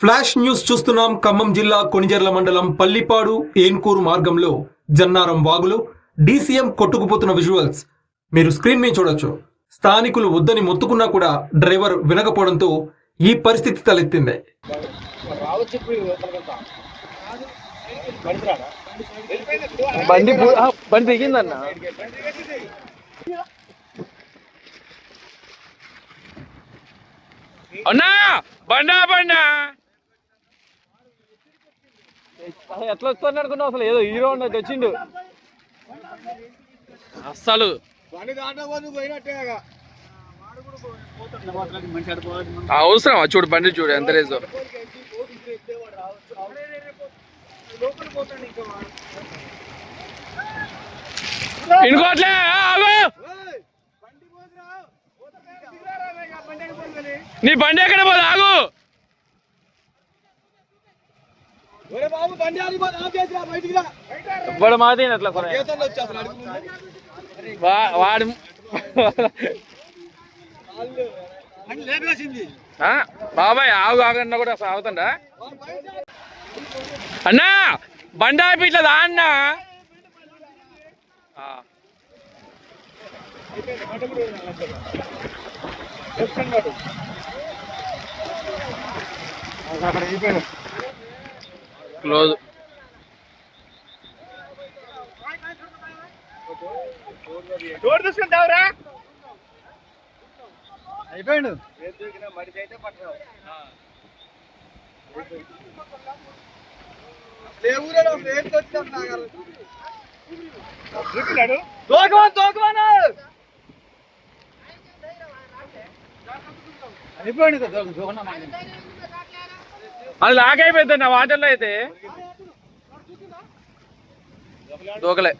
Flash news చూస్తున్నాం. ఖమ్మం జిల్లా కొణిజర్ల మండలం పల్లిపాడు ఏన్కూరు మార్గంలో జన్నారం వాగులో. డీసీఎం కొట్టుకుపోతున్న విజువల్స్ మీరు స్క్రీన్ మీద చూడొచ్చు. స్థానికులు వద్దని మొత్తుకున్నా కూడా డ్రైవర్ వినకపోవడంతో ఈ పరిస్థితి తలెత్తింది. బండి పూ- ఆ, బండి దిగిందన్న. అన్నా బండా బండా. అసలు ఎట్లా వస్తాను అనుకున్నావు అసలు ఏదో హీరో ఉన్నట్టు వచ్చిండు అస్సలు అవసరం చూడు బండి చూడు ఎంత రేజో ఇంకోట్లే నీ బండి ఎక్కడ పోదు ఆగు ఇప్పుడు మాది అట్లా వాడు ఆ? బాబాయ్ ఆగు ఆగన్నా కూడా అసలు ఆగుతుండా అన్నా. బండి ఆపి ఇట్లా దా అన్నా ఆ. క్లోజ్ అయిపోయిండు. అయిపోయింది కదా అది లాక్ అయిపోయింది నా వాటర్లో అయితే. దూకలే.